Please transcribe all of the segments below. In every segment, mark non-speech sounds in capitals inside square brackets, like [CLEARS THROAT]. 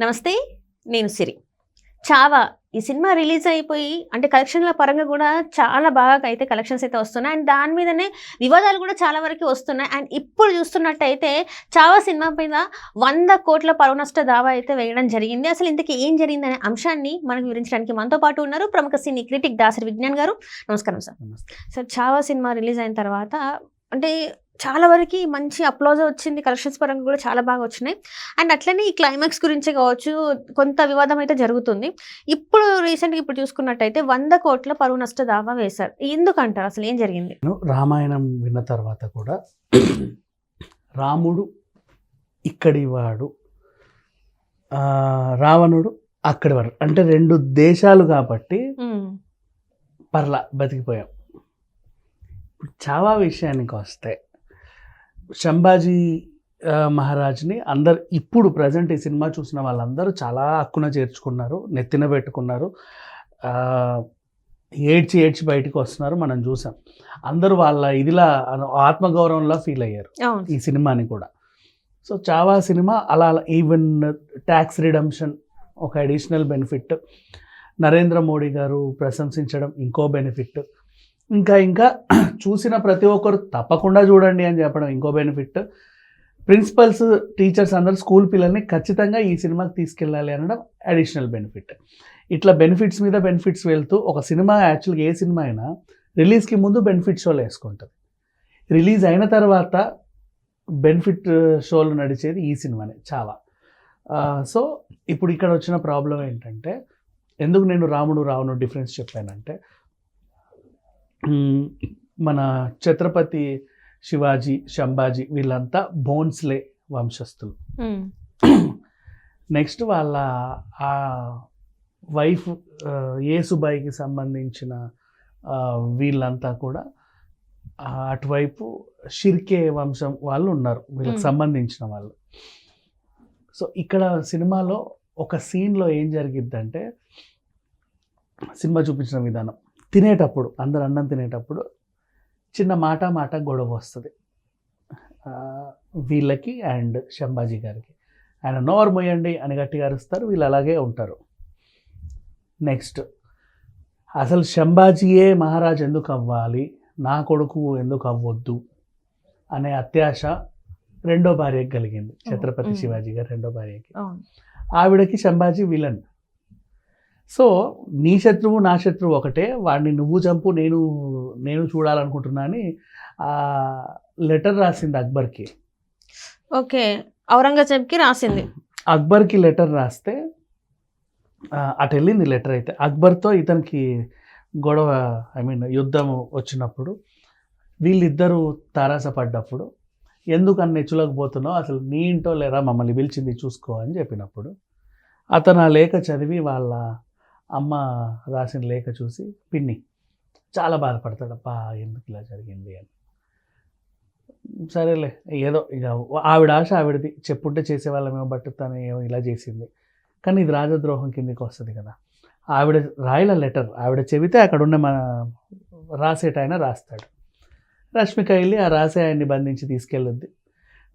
నమస్తే నేను సిరి. చావా ఈ సినిమా రిలీజ్ అయిపోయి అంటే కలెక్షన్ల పరంగా కూడా చాలా బాగా అయితే కలెక్షన్స్ అయితే వస్తున్నాయి. అండ్ దాని మీదనే వివాదాలు కూడా చాలా వరకు వస్తున్నాయి. అండ్ ఇప్పుడు చూస్తున్నట్టయితే చావా సినిమా మీద వంద కోట్ల పరువు నష్ట దావా అయితే వేయడం జరిగింది. అసలు ఇంతకీ ఏం జరిగింది అనే అంశాన్ని మనకు వివరించడానికి మనతో పాటు ఉన్నారు ప్రముఖ సినీ క్రిటిక్ దాసరి విజ్ఞాన్ గారు. నమస్కారం sir. Sir Chhaava cinema release అయిన తర్వాత అంటే చాలా వరకు మంచి అప్లోజ్ వచ్చింది. కలెక్షన్స్ పరంగా కూడా చాలా బాగా వచ్చినాయి. అండ్ అట్లనే ఈ క్లైమాక్స్ గురించి కావచ్చు కొంత వివాదం అయితే జరుగుతుంది. ఇప్పుడు రీసెంట్గా ఇప్పుడు చూసుకున్నట్టయితే వంద కోట్ల పరువు నష్ట దావా వేశారు. ఎందుకంటారు? అసలు ఏం జరిగింది? రామాయణం విన్న తర్వాత కూడా రాముడు ఇక్కడి వాడు రావణుడు అక్కడి వాడు. అంటే రెండు దేశాలు కాబట్టి పర్లా బతికిపోయాం. చావా విషయానికి వస్తే శంభాజీ మహారాజ్ని అందరు ఇప్పుడు ప్రజెంట్ ఈ సినిమా చూసిన వాళ్ళందరూ చాలా హక్కున చేర్చుకున్నారు నెత్తిన పెట్టుకున్నారు. ఏడ్చి ఏడ్చి బయటకు వస్తున్నారు మనం చూసాం. అందరూ వాళ్ళ ఇదిలా ఆత్మగౌరవంలా ఫీల్ అయ్యారు ఈ సినిమాని కూడా. సో చావా సినిమా అలా ఈవెన్ ట్యాక్స్ రిడమ్షన్ ఒక అడిషనల్ బెనిఫిట్. నరేంద్ర మోడీ గారు ప్రశంసించడం ఇంకో బెనిఫిట్. ఇంకా ఇంకా [CLEARS THROAT] చూసిన ప్రతి ఒక్కరు తప్పకుండా చూడండి అని చెప్పడం ఇంకో బెనిఫిట్. ప్రిన్సిపల్స్ టీచర్స్ అందరు స్కూల్ పిల్లల్ని ఖచ్చితంగా ఈ సినిమాకి తీసుకెళ్ళాలి అనడం అడిషనల్ బెనిఫిట్. ఇట్లా బెనిఫిట్స్ మీద బెనిఫిట్స్ వెళ్తూ ఒక సినిమా యాక్చువల్గా ఏ సినిమా అయినా రిలీజ్కి ముందు బెనిఫిట్ షోలు వేసుకుంటుంది. రిలీజ్ అయిన తర్వాత బెనిఫిట్ షోలు నడిచేది ఈ సినిమానే చాలా. సో ఇప్పుడు ఇక్కడ వచ్చిన ప్రాబ్లం ఏంటంటే ఎందుకు నేను రాముడు రావును డిఫరెన్స్ చెప్పానంటే మన ఛత్రపతి శివాజీ శంభాజీ వీళ్ళంతా బోన్స్లే వంశస్థులు. నెక్స్ట్ వాళ్ళ ఆ వైఫ్ ఆ, యేసుబాయికి సంబంధించిన వీళ్ళంతా కూడా అటువైపు షిర్కే వంశం వాళ్ళు ఉన్నారు వీళ్ళకి. సంబంధించిన వాళ్ళు సో ఇక్కడ సినిమాలో ఒక సీన్లో ఏం జరిగిద్దంటే సినిమా చూపించిన విధానం తినేటప్పుడు అందరు అన్నం తినేటప్పుడు చిన్న మాట మాట గొడవ వస్తుంది. వీళ్ళకి అండ్ శంభాజీ గారికి. ఆయన నోరు మొయ్యండి అని గట్టిగా అరుస్తారు వీళ్ళు అలాగే ఉంటారు. నెక్స్ట్ అసలు శంభాజీయే మహారాజ్ ఎందుకు అవ్వాలి? నా కొడుకు ఎందుకు అవ్వొద్దు? అనే అత్యాశ రెండో భార్యకి కలిగింది. ఛత్రపతి. శివాజీ గారు రెండో భార్యకి. ఆవిడకి శంభాజీ విలన్. సో నీ శత్రువు నా శత్రువు ఒకటే. వాడిని నువ్వు చంపు నేను నేను చూడాలనుకుంటున్నా అని ఆ లెటర్ రాసింది అక్బర్కి. ఓకే. ఔరంగజేబ్కి రాసింది. అక్బర్కి లెటర్ రాస్తే అటు వెళ్ళింది లెటర్ అయితే. అక్బర్తో ఇతనికి గొడవ ఐ మీన్ యుద్ధం వచ్చినప్పుడు వీళ్ళిద్దరూ తారాసపడ్డప్పుడు ఎందుకు అన్ని నెచ్చులోకి అసలు నీ ఇంటో లేరా? మమ్మల్ని పిలిచింది చూసుకో అని చెప్పినప్పుడు అతను ఆ లేఖ చదివి వాళ్ళ అమ్మ రాసిన లేఖ చూసి పిన్ని చాలా బాధపడతాడు అబ్బా ఎందుకు ఇలా జరిగింది అని. సరేలే ఏదో ఇక ఆవిడ ఆశ ఆవిడది చెప్పుంటే చేసేవాళ్ళమేమో బట్ తను ఏమో ఇలా చేసింది. కానీ ఇది రాజద్రోహం కిందకి వస్తుంది కదా. ఆవిడ రాయల లెటర్ ఆవిడ చెబితే అక్కడ ఉన్న మన రాసేట ఆయన రాస్తాడు. రష్మిక వెళ్ళి ఆ రాసే ఆయన్ని బంధించి తీసుకెళ్ళొద్ది.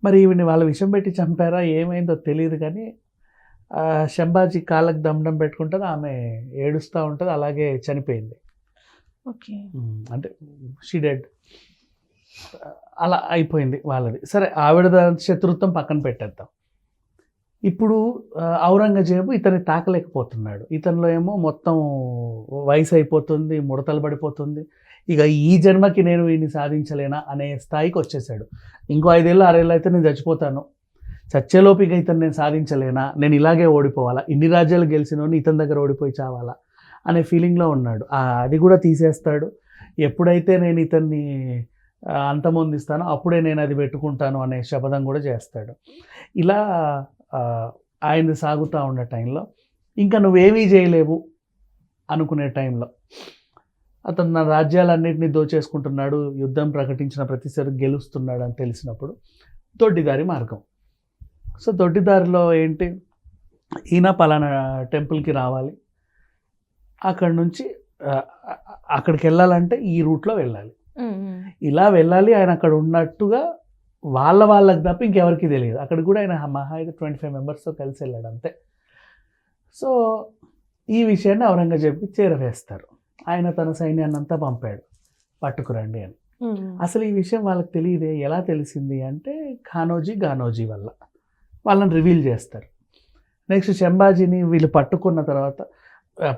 మరి ఈవిని వాళ్ళ విషయం పెట్టి చంపారా ఏమైందో తెలియదు కానీ శంభాజీ కాళ్ళకి దండం పెట్టుకుంటుంది ఆమె ఏడుస్తూ ఉంటుంది అలాగే చనిపోయింది. ఓకే. అంటే షీ డెడ్ అలా అయిపోయింది వాళ్ళది. సరే ఆవిడ శత్రుత్వం పక్కన పెట్టేద్దాం. ఇప్పుడు ఔరంగజేబు ఇతన్ని తాకలేకపోతున్నాడు. ఇతనిలో ఏమో మొత్తం వయసు అయిపోతుంది ముడతలు పడిపోతుంది. ఇక ఈ జన్మకి నేను వీడిని సాధించలేనా అనే స్థాయికి వచ్చేసాడు. ఇంకో ఐదేళ్ళు ఆరేళ్ళు అయితే నేను చచ్చిపోతాను. చచ్చేలోపు ఇతను నేను సాధించలేనా? నేను ఇలాగే ఓడిపోవాలా? ఇన్ని రాజ్యాలు గెలిచినోని ఇతని దగ్గర ఓడిపోయి చావాలా? అనే ఫీలింగ్లో ఉన్నాడు. ఆ, అది కూడా తీసేస్తాడు. ఎప్పుడైతే నేను ఇతన్ని అంతమొందిస్తానో అప్పుడే నేను అది పెట్టుకుంటాను అనే శపథం కూడా చేస్తాడు. ఇలా ఆయన సాగుతూ ఉన్న టైంలో ఇంకా నువ్వేమీ చేయలేవు అనుకునే టైంలో అతను నా రాజ్యాలన్నింటినీ దోచేసుకుంటున్నాడు యుద్ధం ప్రకటించిన ప్రతిసారి గెలుస్తున్నాడు అని తెలిసినప్పుడు దొడ్డిదారి మార్గం. సో దొడ్డిదారిలో ఏంటి? ఈయన పలానా టెంపుల్కి రావాలి. అక్కడ నుంచి అక్కడికి వెళ్ళాలంటే ఈ రూట్లో వెళ్ళాలి. ఇలా వెళ్ళాలి. ఆయన అక్కడ ఉన్నట్టుగా వాళ్ళ వాళ్ళకి తప్ప ఇంకెవరికి తెలియదు. అక్కడ కూడా ఆయన మహా అయితే ట్వంటీ ఫైవ్ మెంబర్స్తో కలిసి వెళ్ళాడు అంతే. సో ఈ విషయాన్ని ఔరంగజేబుకి చేరవేస్తారు. ఆయన తన సైన్యాన్ని అంతా పంపాడు. పట్టుకురండి అని. అసలు ఈ విషయం వాళ్ళకి తెలియదే? ఎలా తెలిసింది అంటే ఖానోజీ గానోజీ వల్ల. వాళ్ళని రివీల్ చేస్తారు. నెక్స్ట్ చెంబాజీని వీళ్ళు పట్టుకున్న తర్వాత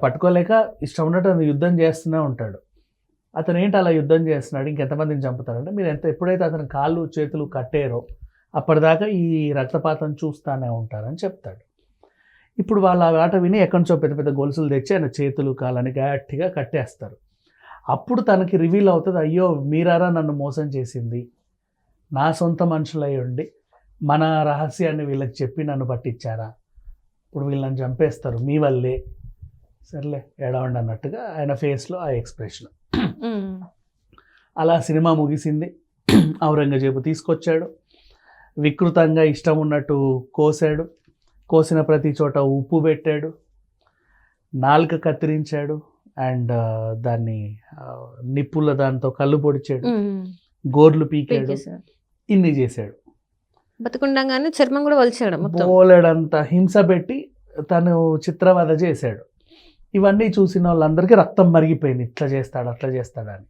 పట్టుకోలేక ఇష్టం ఉన్నట్టు యుద్ధం చేస్తూనే ఉంటాడు. అతను ఏంటి అలా యుద్ధం చేస్తున్నాడు? ఇంకెంతమందిని చంపుతాడంటే మీరు ఎంత ఎప్పుడైతే అతని కాళ్ళు చేతులు కట్టారో అప్పటిదాకా ఈ రక్తపాతం చూస్తానే ఉంటారని చెప్తాడు. ఇప్పుడు వాళ్ళ ఆ ఆట విని ఎక్కడి నుంచో పెద్ద పెద్ద గొలుసులు తెచ్చి ఆయన చేతులు కాళ్ళని గట్టిగా కట్టేస్తారు. అప్పుడు తనకి రివీల్ అవుతుంది అయ్యో మీరారా నన్ను మోసం చేసింది? నా సొంత మనుషులై ఉండి మన రహస్యాన్ని వీళ్ళకి చెప్పి నన్ను పట్టించారా? ఇప్పుడు వీళ్ళని చంపేస్తారు మీ వల్లే. సర్లే ఏడవండి అన్నట్టుగా ఆయన ఫేస్లో ఆ ఎక్స్ప్రెషన్. అలా సినిమా ముగిసింది. ఔరంగజేబు తీసుకొచ్చాడు. వికృతంగా ఇష్టం ఉన్నట్టు కోసాడు. కోసిన ప్రతి చోట ఉప్పు పెట్టాడు. నాలుక కత్తిరించాడు. అండ్ దాన్ని నిప్పుల దాంతో కళ్ళు పొడిచాడు. గోర్లు పీకాడు. ఇన్ని చేశాడు. బతుకుండగానే చర్మం కూడా వలిచాడు మొత్తం. బోలెడంత హింస పెట్టి తను చిత్రవద చేశాడు. ఇవన్నీ చూసిన వాళ్ళందరికీ రక్తం మరిగిపోయింది. ఇట్లా చేస్తాడు అట్లా చేస్తాడని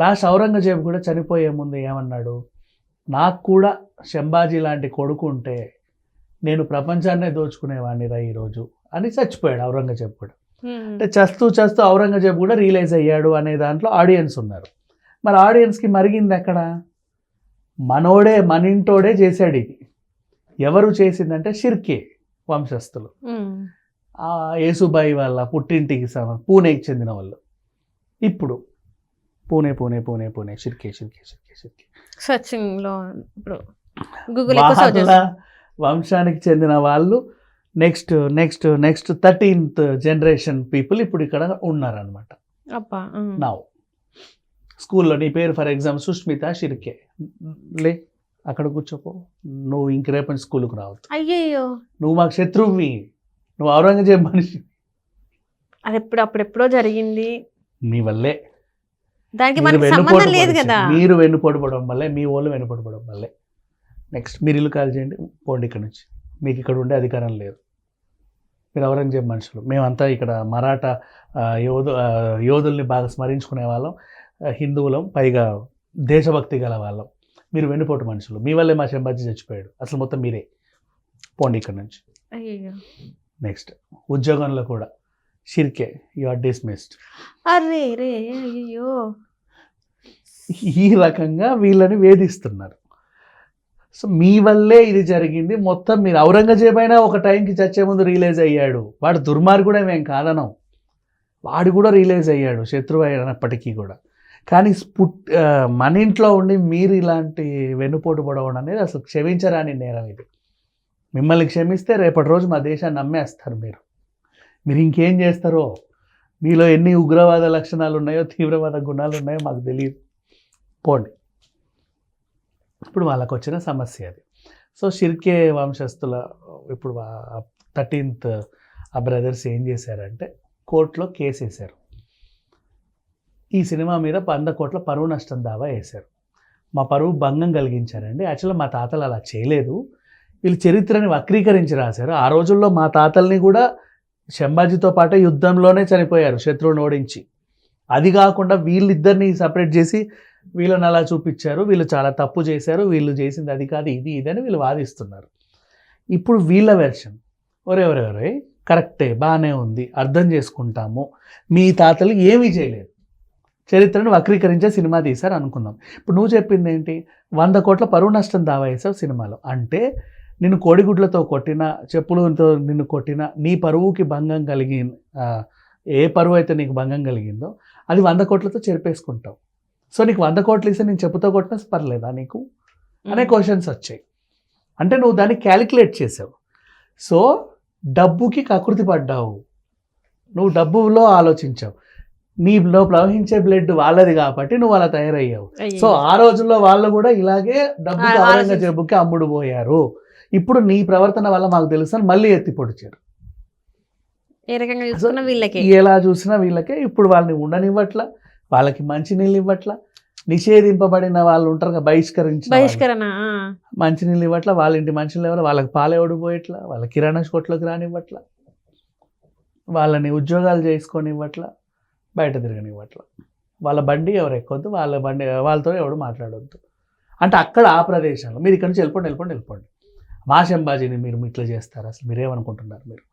లాస్ట్ ఔరంగజేబు కూడా చనిపోయే ముందు ఏమన్నాడు? నాకు కూడా శంభాజీ లాంటి కొడుకు ఉంటే నేను ప్రపంచాన్నే దోచుకునేవాడిని రా ఈరోజు అని చచ్చిపోయాడు ఔరంగజేబు కూడా. అంటే చస్తూ చస్తూ ఔరంగజేబు కూడా రియలైజ్ అయ్యాడు అనే దాంట్లో ఆడియన్స్ ఉన్నారు. మరి ఆడియన్స్కి మరిగింది ఎక్కడ? మనోడే మన ఇంటోడే చేశాడు ఇది. ఎవరు చేసిందంటే షిర్కే వంశస్థులు. ఆ యేసుబాయి వాళ్ళ పుట్టింటికి సమ పూణేకి చెందిన వాళ్ళు. ఇప్పుడు పూణే పూణే పూణే పూణే షిర్కే షిర్కే షిర్కే షిర్కే. సర్చింగ్లో ఇప్పుడు గూగుల్ వంశానికి చెందిన వాళ్ళు next next next thirteenth generation people ఇప్పుడు ఇక్కడ ఉన్నారనమాట. నౌ స్కూల్లో నీ పేరు ఫర్ ఎగ్జాంపుల్ సుష్మిత షిర్కే. లే అక్కడ కూర్చోపో. నువ్వు ఇంక రేపటి స్కూల్కి రావద్దు. అయ్యయ్యో. నువ్వు మాకు శత్రువువి. నువ్వు ఔరంగజేబ్ మనిషి. అది ఎప్పుడు అప్పుడెప్పుడో జరిగింది. నీ వల్లే. దానికి మీరు మనకి సంబంధం లేదు కదా. మీరు వెన్నుపోటు పడడం వల్లే మీ వాళ్ళు వెన్నుపోటు పడడం వల్లే. నెక్స్ట్ మీరు ఇల్లు కాల్ చేయండి పోండి ఇక్కడ నుంచి. మీకు ఇక్కడ ఉండే అధికారం లేదు. మీరు ఔరంగజేబ్ మనుషులు. మేమంతా ఇక్కడ మరాఠా యోధు యోధుల్ని బాగా స్మరించుకునే వాళ్ళం. హిందువులం పైగా దేశభక్తి గల వాళ్ళం. మీరు వెన్నుపోటు మనుషులు. మీ వల్లే మా శంభాజీ చచ్చిపోయాడు. అసలు మొత్తం మీరే. పోండి ఇక్కడ నుంచి. నెక్స్ట్ ఉద్యోగంలో కూడా. షిర్కే యు ఆర్ డిస్మిస్డ్ అరే రే అయ్యయ్యో. ఈ రకంగా వీళ్ళని వేధిస్తున్నారు. సో మీ వల్లే ఇది జరిగింది. మొత్తం మీరు ఔరంగజేబ్ అయినా ఒక టైంకి చచ్చే ముందు రియలైజ్ అయ్యాడు. వాడు దుర్మార్గుడే మేము కాదనం వాడు కూడా రియలైజ్ అయ్యాడు శత్రువు అయినప్పటికీ కూడా. కానీ పుట్ మన ఇంట్లో ఉండి మీరు ఇలాంటి వెన్నుపోటు పడవడం అనేది అసలు క్షమించరాని నేరం ఇది. మిమ్మల్ని క్షమిస్తే రేపటి రోజు మా దేశాన్ని నమ్మేస్తారు మీరు. మీరు ఇంకేం చేస్తారో మీలో ఎన్ని ఉగ్రవాద లక్షణాలు ఉన్నాయో తీవ్రవాద గుణాలు ఉన్నాయో మాకు తెలియదు. పోండి. ఇప్పుడు వాళ్ళకు వచ్చిన సమస్య అది. సో షిర్కే వంశస్థుల ఇప్పుడు థర్టీన్త్ ఆ బ్రదర్స్ ఏం చేశారంటే కోర్టులో కేసు వేశారు ఈ సినిమా మీద వంద కోట్ల పరువు నష్టం దావా వేశారు. మా పరువు భంగం కలిగించారండి. యాక్చువల్గా మా తాతలు అలా చేయలేదు. వీళ్ళు చరిత్రని వక్రీకరించి రాశారు. ఆ రోజుల్లో మా తాతల్ని కూడా శంభాజీతో పాటే యుద్ధంలోనే చనిపోయారు శత్రువుని ఓడించి. అది కాకుండా వీళ్ళిద్దరిని సపరేట్ చేసి వీళ్ళని అలా చూపించారు. వీళ్ళు చాలా తప్పు చేశారు. వీళ్ళు చేసింది అది కాదు ఇది ఇది అని వీళ్ళు వాదిస్తున్నారు. ఇప్పుడు వీళ్ళ వెర్షన్ ఒరే ఒరే ఒరే కరెక్టే బాగానే ఉంది. అర్థం చేసుకుంటాము. మీ తాతలు ఏమీ చేయలేదు. చరిత్రను వక్రీకరించే సినిమా తీశారు అనుకుందాం. ఇప్పుడు నువ్వు చెప్పింది ఏంటి? వంద కోట్ల పరువు నష్టం దావా వేసావు సినిమాలో. అంటే నిన్ను కోడిగుడ్లతో కొట్టిన చెప్పులతో నిన్ను కొట్టిన నీ పరువుకి భంగం కలిగి ఏ పరువు అయితే నీకు భంగం కలిగిందో అది వంద కోట్లతో చెరిపేసుకుంటావు. సో నీకు వంద కోట్లు ఇస్తే నేను చెప్పుతో కొట్టినా పర్లేదా నీకు? అనే క్వశ్చన్స్ వచ్చాయి. అంటే నువ్వు దాన్ని క్యాలిక్యులేట్ చేసావు. సో డబ్బుకి కకృతి పడ్డావు. నువ్వు డబ్బులో ఆలోచించావు. నీలో ప్రవహించే బ్లడ్ వాళ్ళది కాబట్టి నువ్వు అలా తయారయ్యావు. సో ఆ రోజుల్లో వాళ్ళు కూడా ఇలాగే డబ్బు ఆ- ఆలోచించి- ఔరంగజేబుకి అమ్ముడు పోయారు ఇప్పుడు నీ ప్రవర్తన వల్ల మాకు తెలుసు అని మళ్ళీ ఎత్తి పొడిచారు ఎలా చూసినా వీళ్ళకే ఇప్పుడు వాళ్ళని ఉండనివ్వట్ల వాళ్ళకి మంచి నీళ్ళు ఇవ్వట్ల నిషేధింపబడిన వాళ్ళు ఉంటారు కదా బహిష్కరించిన వాళ్ళు. బహిష్కరణ. మంచినీళ్ళు ఇవ్వట్ల వాళ్ళ ఇంటి మంచినీళ్ళు ఇవ్వాలి వాళ్ళకి పాలు పోయట్లా వాళ్ళ కిరాణా కొట్లోకి రానివ్వట్ల వాళ్ళని ఉద్యోగాలు చేసుకొని ఇవ్వట్ల బయట తిరగనివ్వట్ల వాళ్ళ బండి ఎవరు ఎక్కొద్దు వాళ్ళ బండి వాళ్ళతో ఎవడు మాట్లాడొద్దు. అంటే అక్కడ ఆ ప్రదేశంలో మీరు ఇక్కడ నుంచి వెళ్ళిపోండి వెళ్ళిపోండి వెళ్ళిపోండి. మా శంభాజీని మీరు ఇట్లా చేస్తారు? అసలు మీరేమనుకుంటున్నారు మీరు?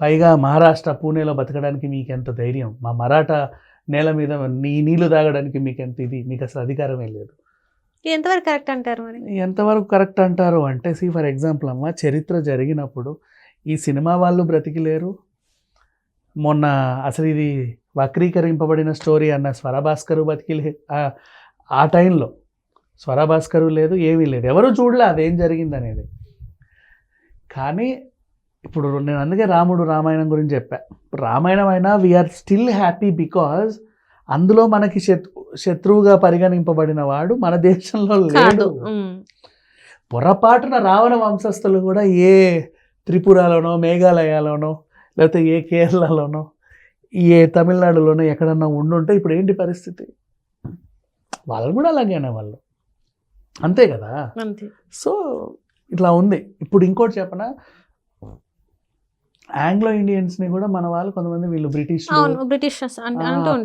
పైగా మహారాష్ట్ర పూణేలో బతకడానికి మీకు ఎంత ధైర్యం? మా మరాఠా నేల మీద నీ నీళ్ళు తాగడానికి మీకు ఎంత ఇది? మీకు అసలు అధికారమే లేదు. ఎంతవరకు కరెక్ట్ అంటారు మరి? ఎంతవరకు కరెక్ట్ అంటారు అంటే సి ఫర్ ఎగ్జాంపుల్ అమ్మ చరిత్ర జరిగినప్పుడు ఈ సినిమా వాళ్ళు బ్రతికిలేరు. మొన్న అసలు ఇది వక్రీకరింపబడిన స్టోరీ అన్న స్వరభాస్కరు బతికిలే. ఆ- టైంలో స్వరభాస్కరు లేదు ఏమీ లేదు. ఎవరు చూడలే అదేం జరిగింది అనేది కానీ ఇప్పుడు నేను అందుకే రాముడు రామాయణం గురించి చెప్పా. రామాయణం అయినా వీఆర్ స్టిల్ హ్యాపీ బికాజ్ అందులో మనకి శత్రు శత్రువుగా పరిగణింపబడిన వాడు మన దేశంలో లేడు. పొరపాటున రావణ వంశస్థులు కూడా ఏ త్రిపురలోనో మేఘాలయాలోనో లేకపోతే ఏ కేరళలోనో ఏ తమిళనాడులోనో ఎక్కడన్నా ఉండుంటే ఇప్పుడు ఏంటి పరిస్థితి? వాళ్ళు కూడా అలాగేనే వాళ్ళు అంతే కదా? సో ఇట్లా ఉంది. ఇప్పుడు ఇంకోటి చెప్పనా? ఆంగ్లో ఇండియన్స్ని కూడా మన వాళ్ళు కొంతమంది వీళ్ళు బ్రిటిష్ బ్రిటిష్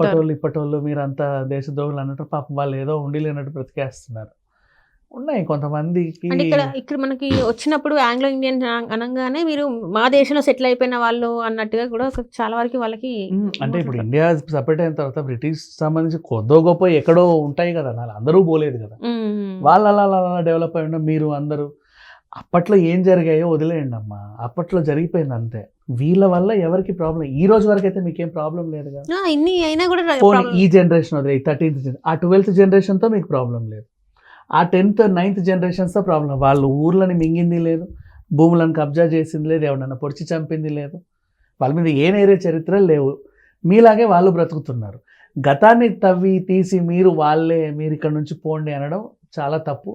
అప్పటోళ్ళు ఇప్పటోళ్ళు మీరంతా దేశద్రోహులు అన్నట్టు పాపం వాళ్ళు ఏదో ఉండి లేనట్టు బ్రతికేస్తున్నారు. ఉన్నాయి కొంతమందికి. అంటే ఇక్కడ ఇక్కడ మనకి వచ్చినప్పుడు ఆంగ్లో ఇండియన్ అనగానే మీరు మా దేశంలో సెటిల్ అయిపోయిన వాళ్ళు అన్నట్టుగా కూడా చాలా వరకు వాళ్ళకి అంటే ఇప్పుడు ఇండియా సపరేట్ అయిన తర్వాత బ్రిటిష్ సంబంధించి కొద్దో గొప్ప ఎక్కడో ఉంటాయి కదా నాలుగు అందరూ పోలేదు కదా. వాళ్ళు అలా అలా అలా డెవలప్ అయి ఉన్న మీరు అందరూ. అప్పట్లో ఏం జరిగాయో వదిలేయండి అమ్మా. అప్పట్లో జరిగిపోయింది అంతే. వీళ్ళ వల్ల ఎవరికి ప్రాబ్లం ఈ రోజు వరకు అయితే మీకేం ప్రాబ్లం లేదు కదా. ఇన్ని అయినా కూడా. ఈ జనరేషన్ వదిలే థర్టీన్త్ ఆ ట్వెల్త్ జనరేషన్తో మీకు ప్రాబ్లం లేదు. ఆ టెన్త్ నైన్త్ జనరేషన్స్తో ప్రాబ్లం వాళ్ళు ఊర్లని మింగింది లేదు. భూములను కబ్జా చేసింది లేదు. ఎవరన్నా పొడిచి చంపింది లేదు. వాళ్ళ మీద ఏ నేరే చరిత్రలు లేవు. మీలాగే వాళ్ళు బ్రతుకుతున్నారు. గతాన్ని తవ్వి తీసి మీరు వాళ్ళే మీరు ఇక్కడ నుంచి పోండి అనడం చాలా తప్పు.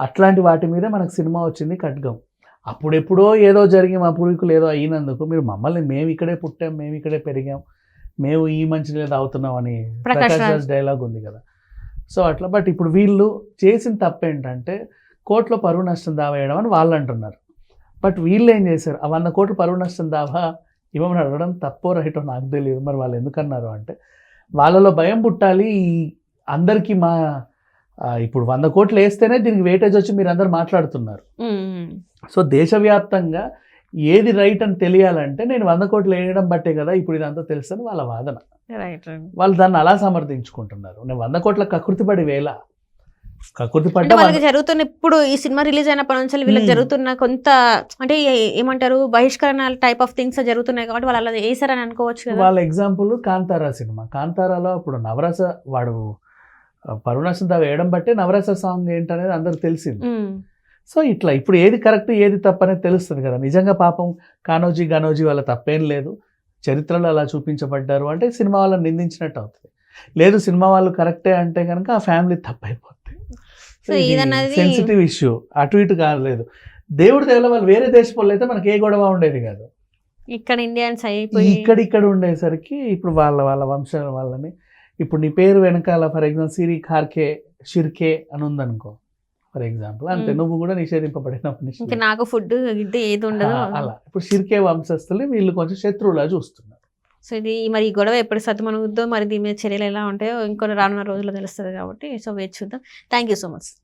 అట్లాంటి వాటి మీద మనకు సినిమా వచ్చింది ఖడ్గం. అప్పుడెప్పుడో ఏదో జరిగి మా పూర్వీకులు ఏదో అయినందుకు మీరు మమ్మల్ని మేము ఇక్కడే పుట్టాం మేము ఇక్కడే పెరిగాం. మేము ఈ మంచి లేదు అవుతున్నాం అని ప్రకాష్ డైలాగ్ ఉంది కదా. సో అట్లా బట్ ఇప్పుడు వీళ్ళు చేసిన తప్పు ఏంటంటే కోర్టులో పరువు నష్టం దావా వేయడం అని వాళ్ళు అంటున్నారు బట్ వీళ్ళు ఏం చేశారు? ఆ వంద కోట్లు పరువు నష్టం దావా ఇవ్వమని అడగడం తప్పో రైటో నాకు తెలియదు. మరి వాళ్ళు ఎందుకన్నారు అంటే వాళ్ళలో భయం పుట్టాలి. అందరికీ మా ఇప్పుడు వంద కోట్లు వేస్తేనే దీనికి వెయిటేజ్ వచ్చి మీరు అందరు మాట్లాడుతున్నారు. సో దేశవ్యాప్తంగా ఏది రైట్ అని తెలియాలంటే నేను వంద కోట్లు వేయడం బట్టే కదా ఇప్పుడు ఇదంతా తెలుసని వాళ్ళ వాదన. వాళ్ళు దాన్ని అలా సమర్థించుకుంటున్నారు. నేను వంద కోట్ల కకృతి పడి వేళ. కకృతి అంటే పడ్డ వాళ్ళకి జరుగుతున్న ఇప్పుడు ఈ సినిమా రిలీజ్ అయినప్పటి నుంచి వీళ్ళకి. జరుగుతున్న కొంత అంటే ఏమంటారు బహిష్కరణ టైప్ ఆఫ్ థింగ్స్ జరుగుతున్నాయి కాబట్టి వాళ్ళు అలా వేసారని అనుకోవచ్చు వాళ్ళ ఎగ్జాంపుల్ కాంతారా సినిమా. కాంతారాలో ఇప్పుడు నవరస వాడు పరుణాసంతా వేయడం బట్టే నవరస సాంగ్ ఏంటనేది అందరికి తెలిసింది. సో ఇట్లా ఇప్పుడు ఏది కరెక్ట్ ఏది తప్పనేది తెలుస్తుంది కదా. నిజంగా పాపం కానోజీ గనోజీ వాళ్ళ తప్పేం లేదు. చరిత్రలో అలా చూపించబడ్డారు అంటే సినిమా వాళ్ళని నిందించినట్టు అవుతుంది. లేదు సినిమా వాళ్ళు కరెక్టే అంటే కనుక ఆ ఫ్యామిలీ తప్పైపోతుంది సెన్సిటివ్ ఇష్యూ అటు ఇటు కాలేదు. దేవుడి దేవుల వాళ్ళు వేరే దేశం వాళ్ళు అయితే మనకి ఏ గొడవ ఉండేది కాదు. ఇక్కడ ఇండియన్స్ అయిపోయి ఇక్కడ ఇక్కడ ఉండేసరికి ఇప్పుడు వాళ్ళ వాళ్ళ వంశాల వాళ్ళని. ఇప్పుడు నీ పేరు వెనకాల ఫర్ ఎగ్జాంపుల్ సిరి ఖార్కే షిర్కే అని ఉందనుకో. For example. అంతే. నువ్వు కూడా నిషేధింపబడిన నాకు ఫుడ్ ఏది ఉండదు. అలా. ఇప్పుడు షిర్కే వంశస్థుల్ని వీళ్ళు కొంచెం శత్రువులా చూస్తున్నారు. సో ఇది మరి ఈ గొడవ ఎప్పుడు సతమనుద్దో మరి దీని మీద చర్యలు ఎలా ఉంటాయో ఇంకొన్ని రానున్న రోజుల్లో తెలుస్తుంది కాబట్టి సో వేచి చూద్దాం. Thank you so much